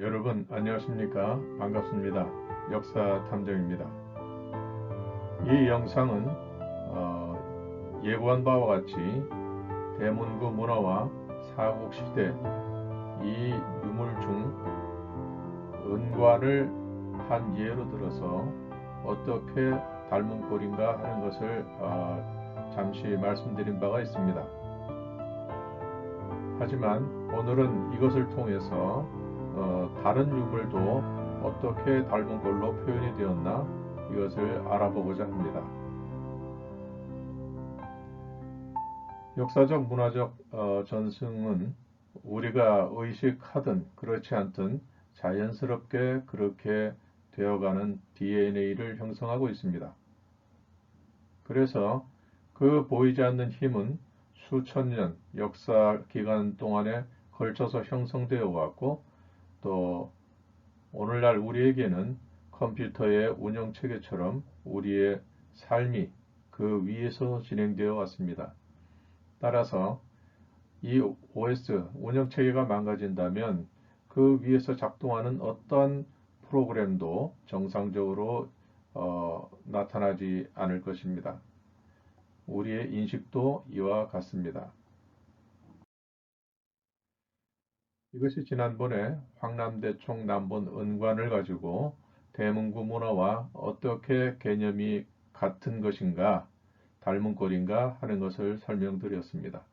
여러분 안녕하십니까? 반갑습니다. 역사 탐정입니다. 이 영상은 어, 예고한 바와 같이 대문구 문화와 사국시대 이 유물 중 은관을 한 예로 들어서 어떻게 닮은 꼴인가 하는 것을 어, 잠시 말씀드린 바가 있습니다. 하지만 오늘은 이것을 통해서 어, 다른 유물도 어떻게 닮은 걸로 표현이 되었나 이것을 알아보고자 합니다. 역사적 문화적 어, 전승은 우리가 의식하든 그렇지 않든 자연스럽게 그렇게 되어가는 DNA를 형성하고 있습니다. 그래서 그 보이지 않는 힘은 수천 년 역사 기간 동안에 걸쳐서 형성되어 왔고 또 오늘날 우리에게는 컴퓨터의 운영 체계처럼 우리의 삶이 그 위에서 진행되어 왔습니다. 따라서 이 OS 운영 체계가 망가진다면 그 위에서 작동하는 어떤 프로그램도 정상적으로 어, 나타나지 않을 것입니다. 우리의 인식도 이와 같습니다. 이것이 지난번에 황남대총 남본 은관을 가지고 대문구 문화와 어떻게 개념이 같은 것인가, 닮은 꼴인가 하는 것을 설명드렸습니다.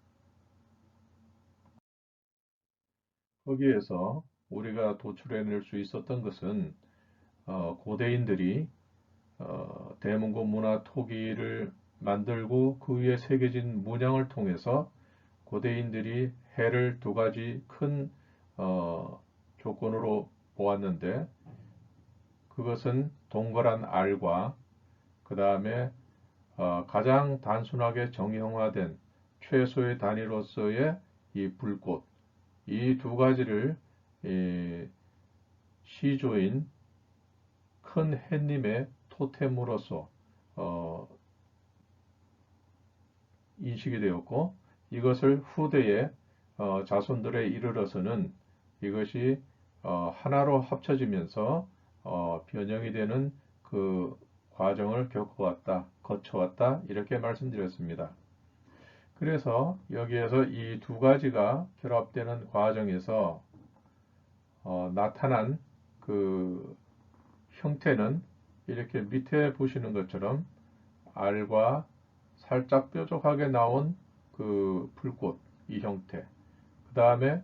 거기에서 우리가 도출해낼 수 있었던 것은 어, 고대인들이 어, 대문구 문화 토기를 만들고 그 위에 새겨진 문양을 통해서 고대인들이 해를 두 가지 큰 어, 조건으로 보았는데 그것은 동그란 알과 그 다음에 어, 가장 단순하게 정형화된 최소의 단위로서의 이 불꽃 이 두 가지를 이 시조인 큰 햇님의 토템으로서 어, 인식이 되었고 이것을 후대의 어, 자손들에 이르러서는 이것이 어, 하나로 합쳐지면서 어, 변형이 되는 그 과정을 겪어왔다, 거쳐왔다 이렇게 말씀드렸습니다. 그래서 여기에서 이 두 가지가 결합되는 과정에서 어, 나타난 그 형태는 이렇게 밑에 보시는 것처럼 알과 살짝 뾰족하게 나온 그 불꽃 이 형태 그 다음에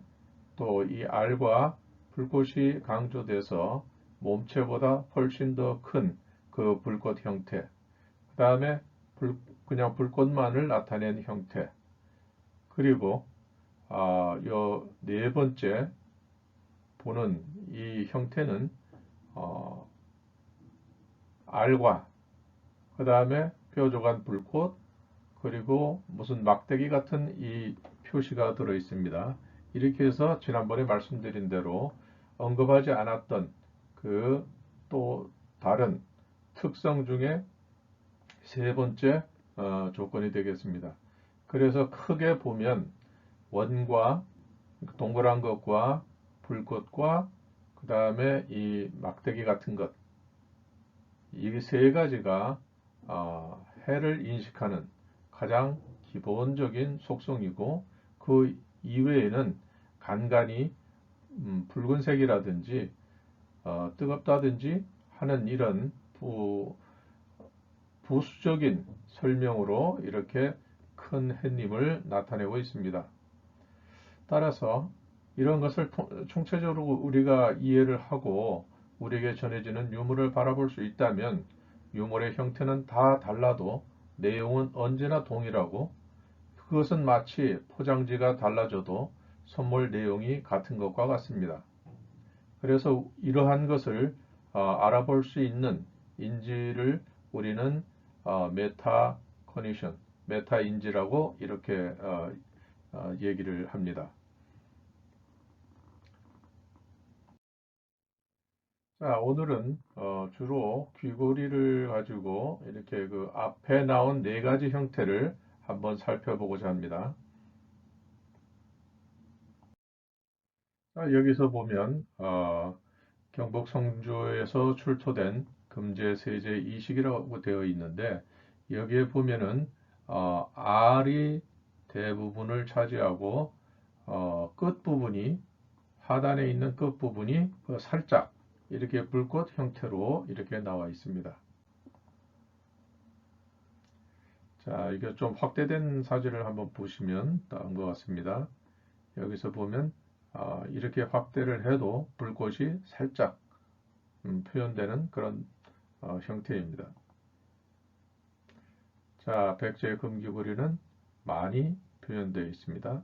또 이 알과 불꽃이 강조돼서 몸체보다 훨씬 더 큰 그 불꽃 형태 그 다음에 그냥 불꽃만을 나타낸 형태 그리고 아, 요 네 번째 보는 이 형태는 어, 알과 그 다음에 뾰족한 불꽃 그리고 무슨 막대기 같은 이 표시가 들어 있습니다. 이렇게 해서 지난번에 말씀드린 대로 언급하지 않았던 그 또 다른 특성 중에 세 번째 어, 조건이 되겠습니다. 그래서 크게 보면 원과 동그란 것과 불꽃과 그 다음에 이 막대기 같은 것, 이 세 가지가 어, 해를 인식하는 가장 기본적인 속성이고 그 이외에는 간간히 음, 붉은색이라든지 어, 뜨겁다든지 하는 이런 부, 부수적인 설명으로 이렇게 큰 햇님을 나타내고 있습니다. 따라서 이런 것을 총체적으로 우리가 이해를 하고 우리에게 전해지는 유물을 바라볼 수 있다면 유물의 형태는 다 달라도 내용은 언제나 동일하고 그것은 마치 포장지가 달라져도 선물 내용이 같은 것과 같습니다. 그래서 이러한 것을 어, 알아볼 수 있는 인지를 우리는 어, 메타 커니션, 메타 인지라고 이렇게 어, 어, 얘기를 합니다. 자, 오늘은 어, 주로 귀고리를 가지고 이렇게 그 앞에 나온 네 가지 형태를 한번 살펴보고자 합니다. 여기서 보면 어, 경북 성주에서 출토된 금제 세제 이식이라고 되어 있는데 여기에 보면은 어, R이 대부분을 차지하고 어, 끝 부분이 하단에 있는 끝 부분이 그 살짝 이렇게 불꽃 형태로 이렇게 나와 있습니다. 자, 이게 좀 확대된 사진을 한번 보시면 나은 것 같습니다. 여기서 보면 아, 이렇게 확대를 해도 불꽃이 살짝 음, 표현되는 그런 어, 형태입니다. 자, 백제 금기구리는 많이 표현되어 있습니다.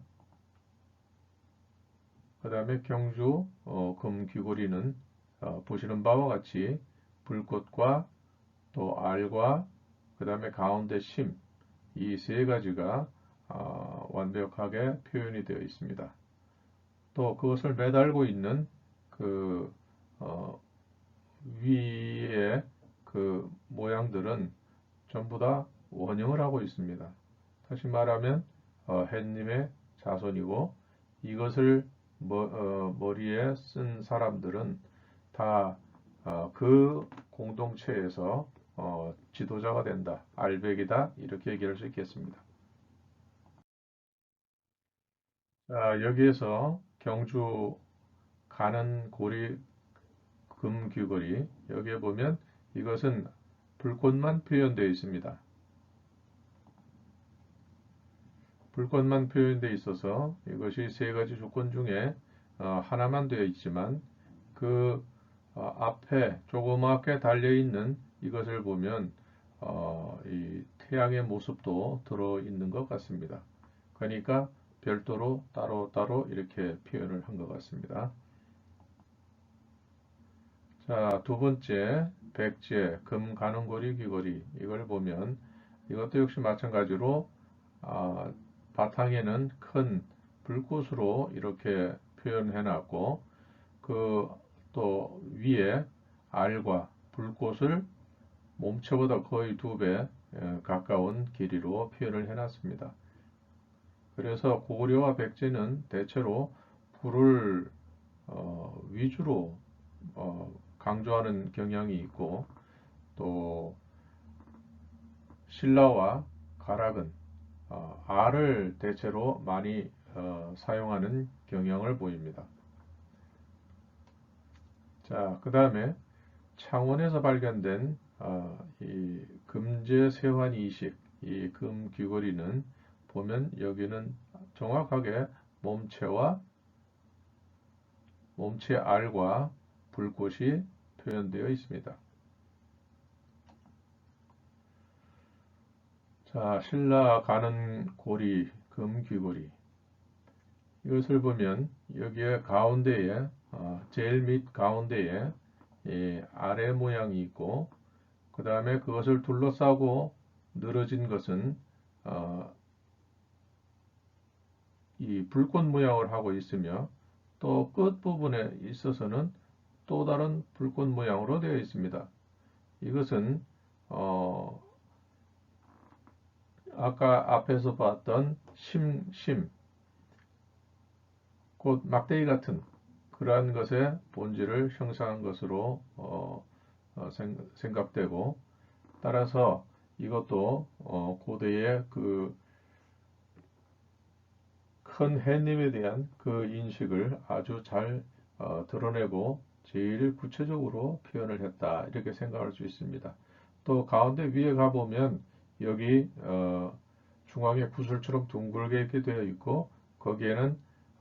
그 다음에 경주 어, 금귀고리는 어, 보시는 바와 같이 불꽃과 또 알과 그 다음에 가운데 심 이 세 가지가 어, 완벽하게 표현이 되어 있습니다. 또 그것을 매달고 있는 그 어, 위에 그 모양들은 전부 다 원형을 하고 있습니다. 다시 말하면 어, 햇님의 자손이고 이것을 머, 어, 머리에 쓴 사람들은 다그 공동체에서 어, 지도자가 된다, 알백이다 이렇게 얘기할 수 있겠습니다. 자, 여기에서 경주 가는 고리 금귀걸이 여기에 보면 이것은 불꽃만 표현되어 있습니다. 불꽃만 표현되어 있어서 이것이 세 가지 조건 중에 어, 하나만 되어 있지만 그 어, 앞에 조그맣게 달려 있는 이것을 보면 어, 이 태양의 모습도 들어 있는 것 같습니다. 그러니까 별도로 따로따로 이렇게 표현을 한 것 같습니다. 자, 두 번째 백제 금 가는고리 귀고리 이걸 보면 이것도 역시 마찬가지로 아, 바탕에는 큰 불꽃으로 이렇게 표현해 놨고 그 또 위에 알과 불꽃을 몸체보다 거의 두 배 가까운 길이로 표현을 해 놨습니다. 그래서 고구려와 백제는 대체로 불을 어, 위주로 어, 강조하는 경향이 있고 또 신라와 가락은 어, R을 대체로 많이 어, 사용하는 경향을 보입니다. 자, 그 다음에 창원에서 발견된 어, 이 금제 세환 이식, 이 금 귀걸이는 보면 여기는 정확하게 몸체와 몸체 알과 불꽃이 표현되어 있습니다. 자, 신라 가는 고리, 금귀고리. 이것을 보면 여기에 가운데에 어, 제일 밑 가운데에 아래 모양이 있고 그 다음에 그것을 둘러싸고 늘어진 것은 어, 이 불꽃 모양을 하고 있으며 또 끝부분에 있어서는 또 다른 불꽃 모양으로 되어 있습니다. 이것은 어, 아까 앞에서 봤던 심심 곧 막대기 같은 그러한 것의 본질을 형상한 것으로 어, 어, 생 각되고 따라서 이것도 어, 고대의 그 큰 해님에 대한 그 인식을 아주 잘 어, 드러내고 제일 구체적으로 표현을 했다 이렇게 생각할 수 있습니다. 또 가운데 위에 가보면 여기 어, 중앙에 구슬처럼 둥글게 이렇게 되어 있고 거기에는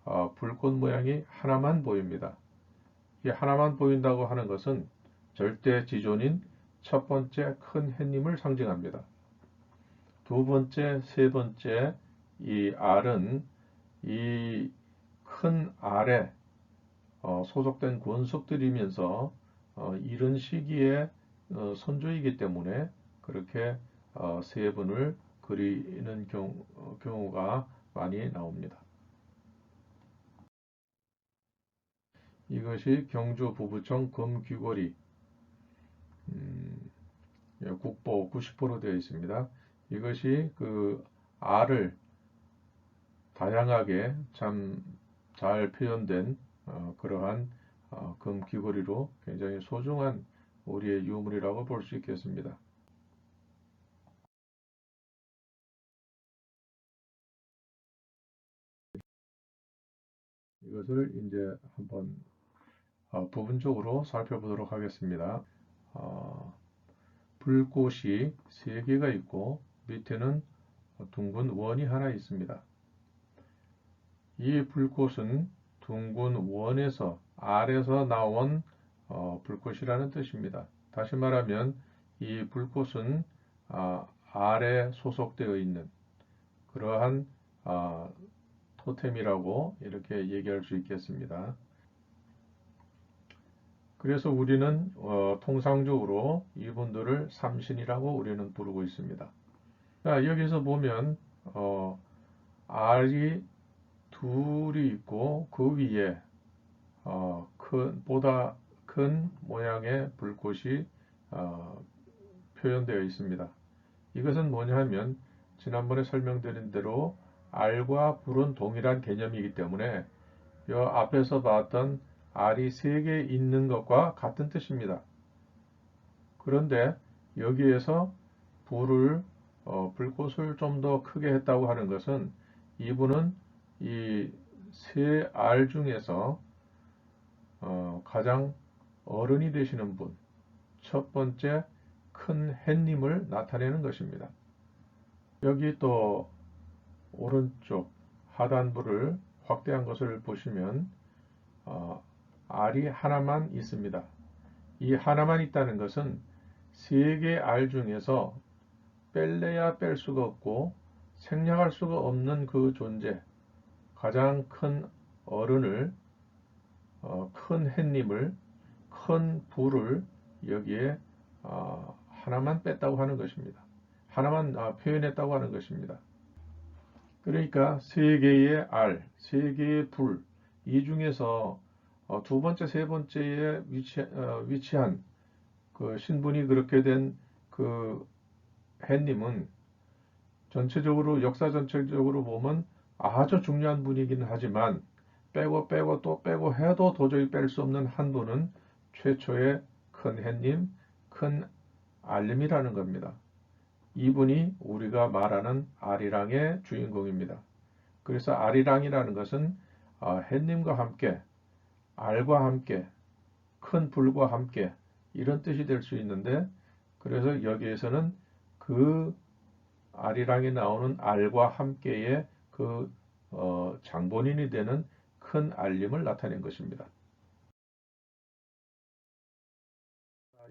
어, 불꽃 모양이 하나만 보입니다. 이 하나만 보인다고 하는 것은 절대 지존인 첫 번째 큰 해님을 상징합니다. 두 번째, 세 번째 이 알은 이 큰 알에 어, 소속된 권속들이면서 어, 이런 시기에 어, 선조이기 때문에 그렇게 어, 세 분을 그리는 경우, 어, 경우가 많이 나옵니다. 이것이 경주 부부청 금귀걸이 음, 예, 국보 90%로 되어 있습니다. 이것이 그 알을 다양하게 참 잘 표현된 어, 그러한 어, 금 귀걸이로 굉장히 소중한 우리의 유물이라고 볼 수 있겠습니다. 이것을 이제 한번 어, 부분적으로 살펴보도록 하겠습니다. 어, 불꽃이 세 개가 있고 밑에는 둥근 원이 하나 있습니다. 이 불꽃은 둥근 원에서 알에서 나온 어, 불꽃이라는 뜻입니다. 다시 말하면 이 불꽃은 아, 알에 소속되어 있는 그러한 아, 토템이라고 이렇게 얘기할 수 있겠습니다. 그래서 우리는 어, 통상적으로 이분들을 삼신이라고 우리는 부르고 있습니다. 자, 여기서 보면 어, 알이 둘이 있고 그 위에 어, 큰, 보다 큰 모양의 불꽃이 어, 표현되어 있습니다. 이것은 뭐냐 하면 지난번에 설명드린 대로 알과 불은 동일한 개념이기 때문에 이 앞에서 봤던 알이 세 개 있는 것과 같은 뜻입니다. 그런데 여기에서 불을 어, 불꽃을 좀 더 크게 했다고 하는 것은 이분은 이 세 알 중에서 어, 가장 어른이 되시는 분, 첫 번째 큰 햇님을 나타내는 것입니다. 여기 또 오른쪽 하단부를 확대한 것을 보시면 어, 알이 하나만 있습니다. 이 하나만 있다는 것은 세개알 중에서 뺄래야 뺄 수가 없고 생략할 수가 없는 그 존재, 가장 큰 어른을, 어, 큰 햇님을, 큰 불을 여기에 어, 하나만 뺐다고 하는 것입니다. 하나만 아, 표현했다고 하는 것입니다. 그러니까 세 개의 알, 세 개의 불, 이 중에서 어, 두 번째, 세 번째에 위치, 어, 위치한 그 신분이 그렇게 된그 햇님은 전체적으로 역사 전체적으로 보면 아주 중요한 분이기는 하지만 빼고 빼고 또 빼고 해도 도저히 뺄 수 없는 한 분은 최초의 큰 햇님, 큰 알림이라는 겁니다. 이분이 우리가 말하는 아리랑의 주인공입니다. 그래서 아리랑이라는 것은 어, 햇님과 함께 알과 함께 큰 불과 함께 이런 뜻이 될 수 있는데 그래서 여기에서는 그 아리랑에 나오는 알과 함께의 그 어, 장본인이 되는 큰 알림을 나타낸 것입니다.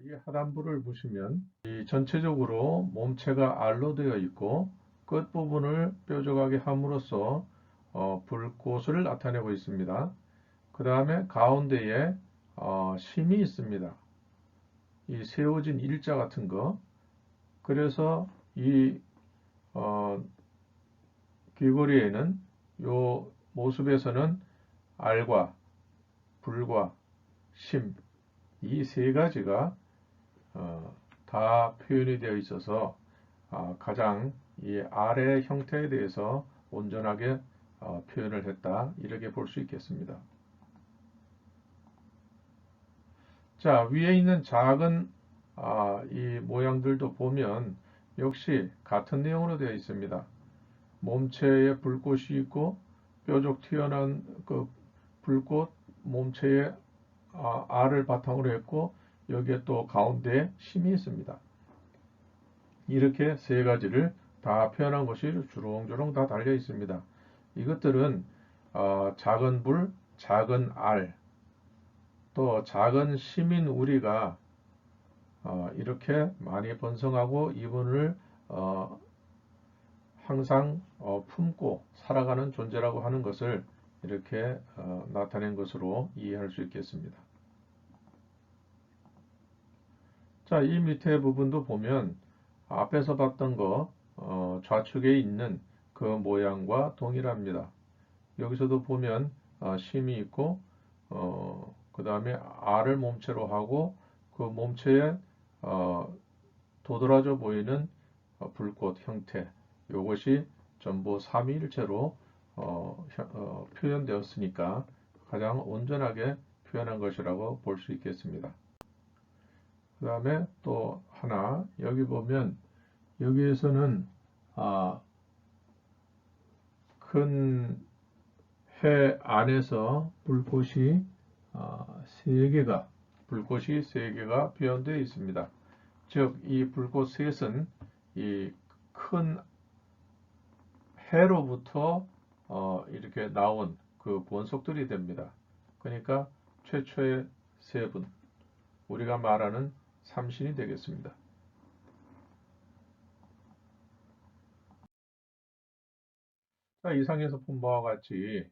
이 하단부를 보시면 이 전체적으로 몸체가 알로 되어 있고 끝부분을 뾰족하게 함으로써 어, 불꽃을 나타내고 있습니다. 그 다음에 가운데에 어, 심이 있습니다. 이 세워진 일자 같은 거. 그래서 이 어, 귀걸이에는 요 모습에서는 알과 불과 심 이 세 가지가 어, 다 표현이 되어 있어서 어, 가장 이 알의 형태에 대해서 온전하게 어, 표현을 했다 이렇게 볼 수 있겠습니다. 자, 위에 있는 작은 아, 이 모양들도 보면 역시 같은 내용으로 되어 있습니다. 몸체에 불꽃이 있고 뾰족 튀어나온 그 불꽃 몸체에 아, 알을 바탕으로 했고 여기에 또 가운데에 심이 있습니다. 이렇게 세 가지를 다 표현한 것이 주렁주렁 다 달려 있습니다. 이것들은 어, 작은 불, 작은 알, 또 작은 시민 우리가 어, 이렇게 많이 번성하고 이분을 어, 항상 어, 품고 살아가는 존재라고 하는 것을 이렇게 어, 나타낸 것으로 이해할 수 있겠습니다. 자, 이 밑에 부분도 보면 앞에서 봤던 거 어, 좌측에 있는 그 모양과 동일합니다. 여기서도 보면 어, 심이 있고 어, 그 다음에 알을 몸체로 하고 그 몸체에 어, 도드라져 보이는 어, 불꽃 형태 이것이 전부 삼위일체로 어, 어, 표현되었으니까 가장 온전하게 표현한 것이라고 볼 수 있겠습니다. 그 다음에 또 하나 여기 보면 여기에서는 아, 큰 해 안에서 불꽃이 아, 세 개가 불꽃이 세 개가 표현되어 있습니다. 즉 이 불꽃 셋은 이 큰 해로부터 어, 이렇게 나온 그 본속들이 됩니다. 그러니까 최초의 세 분, 우리가 말하는 삼신이 되겠습니다. 자, 이상에서 본 바와 같이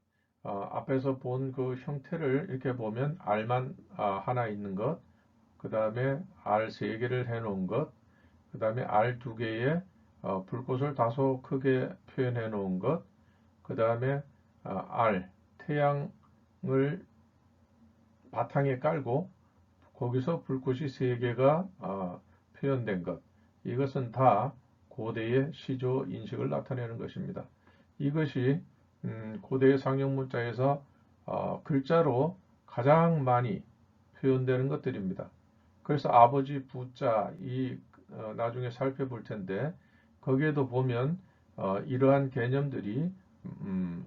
어, 앞에서 본 그 형태를 이렇게 보면 R만 아, 하나 있는 것, 그 다음에 R 세 개를 해놓은 것, 그 다음에 R 두 개의 어, 불꽃을 다소 크게 표현해 놓은 것, 그 다음에 어, R 태양을 바탕에 깔고 거기서 불꽃이 세 개가 어, 표현된 것, 이것은 다 고대의 시조 인식을 나타내는 것입니다. 이것이 음, 고대의 상형 문자에서 어, 글자로 가장 많이 표현되는 것들입니다. 그래서 아버지 부자 이 어, 나중에 살펴볼 텐데 거기에도 보면 어, 이러한 개념들이 음,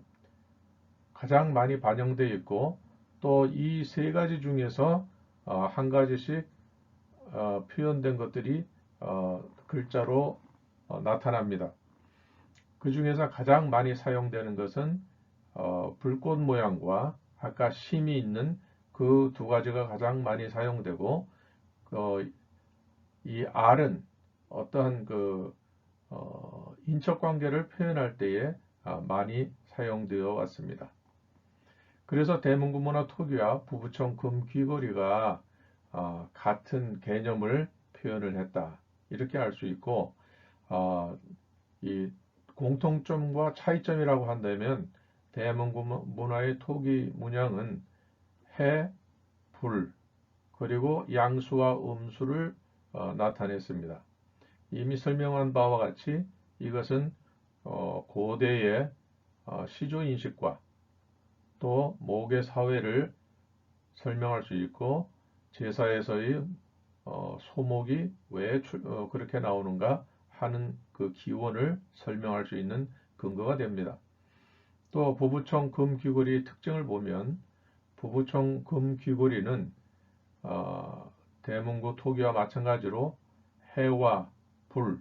가장 많이 반영되어 있고 또 이 세 가지 중에서 어, 한 가지씩 어, 표현된 것들이 어, 글자로 어, 나타납니다. 그 중에서 가장 많이 사용되는 것은 어, 불꽃 모양과 아까 심이 있는 그 두 가지가 가장 많이 사용되고 어, 이 R은 어떠한 그 어, 인척 관계를 표현할 때에 아, 많이 사용되어 왔습니다. 그래서 대문구문화 토기와 부부청 금귀거리가 어, 같은 개념을 표현을 했다. 이렇게 알 수 있고 어, 이 공통점과 차이점이라고 한다면 대문구문화의 토기 문양은 해, 불, 그리고 양수와 음수를 어, 나타냈습니다. 이미 설명한 바와 같이 이것은 어, 고대의 어, 시조인식과 또 목의 사회를 설명할 수 있고 제사에서의 어, 소목이 왜 그렇게 나오는가 하는 그 기원을 설명할 수 있는 근거가 됩니다. 또 부부청 금귀고리 특징을 보면 부부청 금귀고리는 어, 대문구 토기와 마찬가지로 해와 불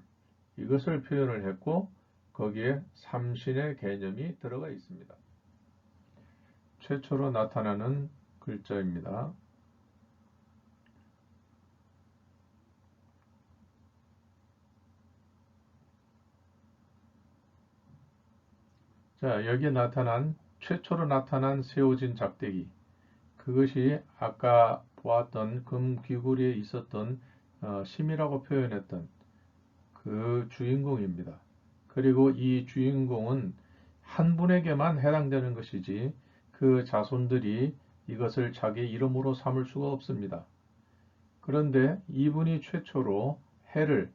이것을 표현을 했고 거기에 삼신의 개념이 들어가 있습니다. 최초로 나타나는 글자입니다. 자, 여기에 나타난 최초로 나타난 세워진 작대기 그것이 아까 보았던 금귀구리에 있었던 어, 심이라고 표현했던 그 주인공입니다. 그리고 이 주인공은 한 분에게만 해당되는 것이지 그 자손들이 이것을 자기 이름으로 삼을 수가 없습니다. 그런데 이분이 최초로 해를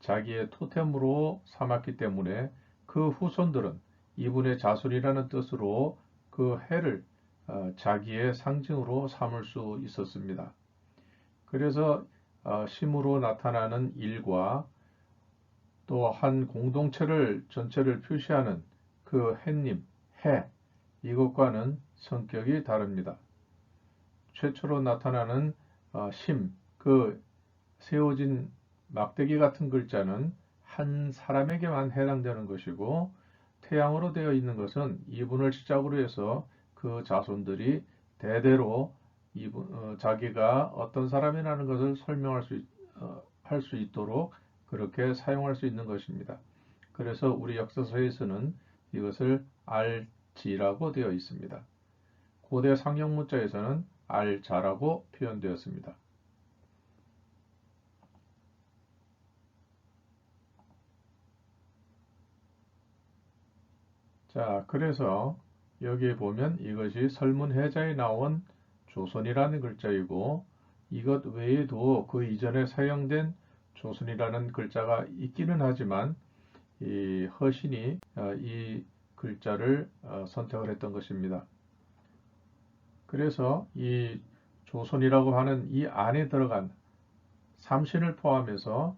자기의 토템으로 삼았기 때문에 그 후손들은 이분의 자손이라는 뜻으로 그 해를 어, 자기의 상징으로 삼을 수 있었습니다. 그래서 어, 심으로 나타나는 일과 또 한 공동체를 전체를 표시하는 그 해님, 해 이것과는 성격이 다릅니다. 최초로 나타나는 어, 심, 그 세워진 막대기 같은 글자는 한 사람에게만 해당되는 것이고 태양으로 되어 있는 것은 이분을 시작으로 해서 그 자손들이 대대로 이분, 어, 자기가 어떤 사람이라는 것을 설명할 수, 어, 할수 있도록 그렇게 사용할 수 있는 것입니다. 그래서 우리 역사서에서는 이것을 알지라고 되어 있습니다. 고대 상형 문자에서는 알자라고 표현되었습니다. 자, 그래서 여기에 보면 이것이 설문해자에 나온 조선이라는 글자이고 이것 외에도 그 이전에 사용된 조선이라는 글자가 있기는 하지만 이 허신이 어, 이 글자를 어, 선택을 했던 것입니다. 그래서 이 조선이라고 하는 이 안에 들어간 삼신을 포함해서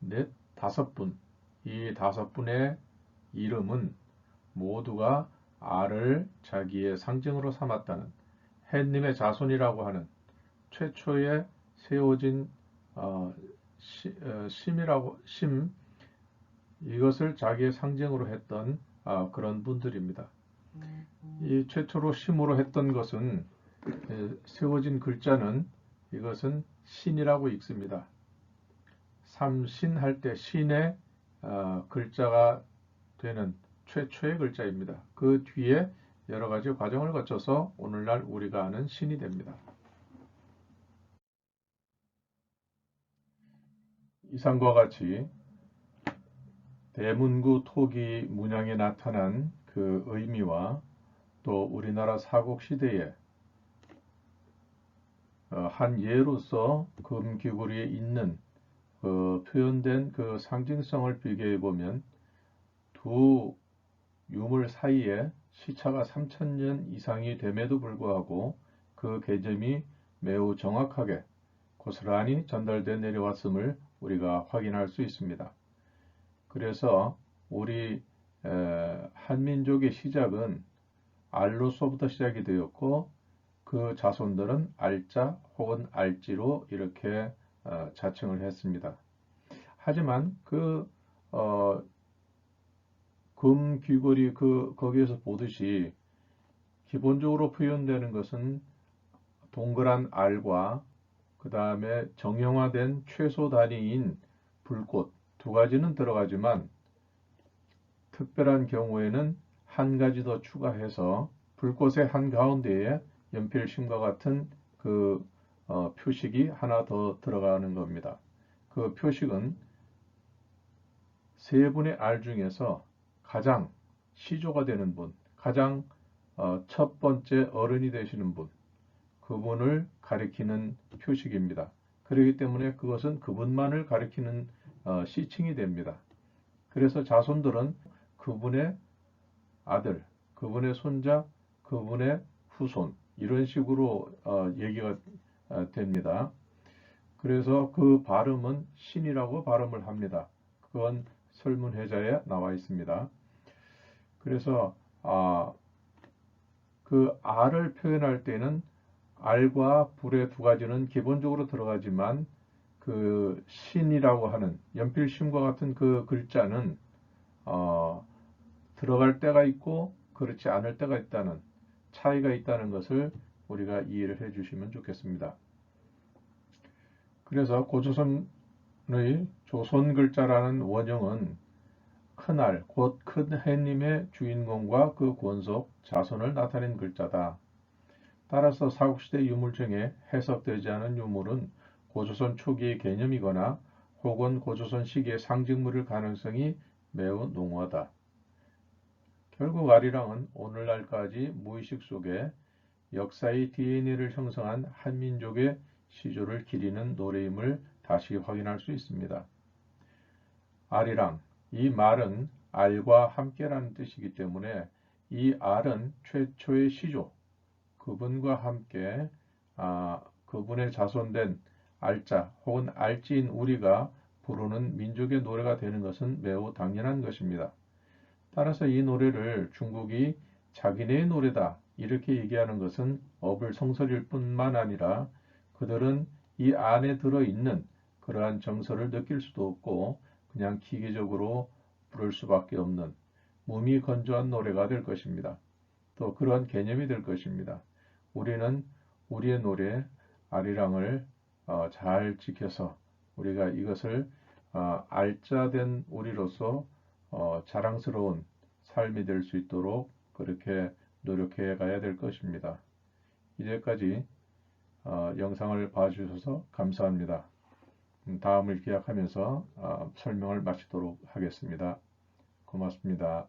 넷 다섯 분, 이 다섯 분의 이름은 모두가 알을 자기의 상징으로 삼았다는 햇님의 자손이라고 하는 최초의 세워진 어, 시, 어, 심이라고 심 이것을 자기의 상징으로 했던 아, 그런 분들입니다. 이 최초로 심으로 했던 것은 에, 세워진 글자는 이것은 신이라고 읽습니다. 삼신 할 때 신의 어, 글자가 되는 최초의 글자입니다. 그 뒤에 여러 가지 과정을 거쳐서 오늘날 우리가 아는 신이 됩니다. 이상과 같이 대문구 토기 문양에 나타난 그 의미와 또 우리나라 사국 시대에 어, 한 예로서 금귀고리에 있는 그 표현된 그 상징성을 비교해 보면 두 유물 사이에 시차가 3천년 이상이 됨에도 불구하고 그 개념이 매우 정확하게 고스란히 전달돼 내려왔음을 우리가 확인할 수 있습니다. 그래서 우리 에, 한민족의 시작은 알로서부터 시작이 되었고 그 자손들은 알자 혹은 알지로 이렇게 어, 자칭을 했습니다. 하지만 그 어, 금귀걸이 그 거기에서 보듯이 기본적으로 표현되는 것은 동그란 알과 그 다음에 정형화된 최소 단위인 불꽃 두 가지는 들어가지만 특별한 경우에는 한 가지 더 추가해서 불꽃의 한 가운데에 연필심과 같은 그 어, 표식이 하나 더 들어가는 겁니다. 그 표식은 세 분의 알 중에서 가장 시조가 되는 분, 가장 어, 첫 번째 어른이 되시는 분, 그분을 가리키는 표식입니다. 그렇기 때문에 그것은 그분만을 가리키는 어, 시칭이 됩니다. 그래서 자손들은 그분의 아들, 그분의 손자, 그분의 후손 이런 식으로 어, 얘기가 어, 됩니다. 그래서 그 발음은 신이라고 발음을 합니다. 그건 설문회자에 나와 있습니다. 그래서 아, 그 알을 표현할 때는 알과 불의 두 가지는 기본적으로 들어가지만 그 신이라고 하는 연필심과 같은 그 글자는 어, 들어갈 때가 있고 그렇지 않을 때가 있다는 차이가 있다는 것을 우리가 이해를 해 주시면 좋겠습니다. 그래서 고조선의 조선 글자라는 원형은 큰알, 곧 큰 해님의 주인공과 그 권속, 자손을 나타낸 글자다. 따라서 사국시대 유물 중에 해석되지 않은 유물은 고조선 초기의 개념이거나 혹은 고조선 시기의 상징물일 가능성이 매우 농후하다. 결국 아리랑은 오늘날까지 무의식 속에 역사의 DNA를 형성한 한민족의 시조를 기리는 노래임을 다시 확인할 수 있습니다. 아리랑, 이 말은 알과 함께라는 뜻이기 때문에 이 알은 최초의 시조, 그분과 함께 아, 그분의 자손된 알자 혹은 알지인 우리가 부르는 민족의 노래가 되는 것은 매우 당연한 것입니다. 따라서 이 노래를 중국이 자기네의 노래다 이렇게 얘기하는 것은 어불성설일 뿐만 아니라 그들은 이 안에 들어있는 그러한 정서를 느낄 수도 없고 그냥 기계적으로 부를 수밖에 없는 몸이 건조한 노래가 될 것입니다. 또 그러한 개념이 될 것입니다. 우리는 우리의 노래 아리랑을 어, 잘 지켜서 우리가 이것을 어, 알짜된 우리로서 어, 자랑스러운 삶이 될 수 있도록 그렇게 노력해 가야 될 것입니다. 이제까지 어, 영상을 봐주셔서 감사합니다. 음, 다음을 기약하면서 어, 설명을 마치도록 하겠습니다. 고맙습니다.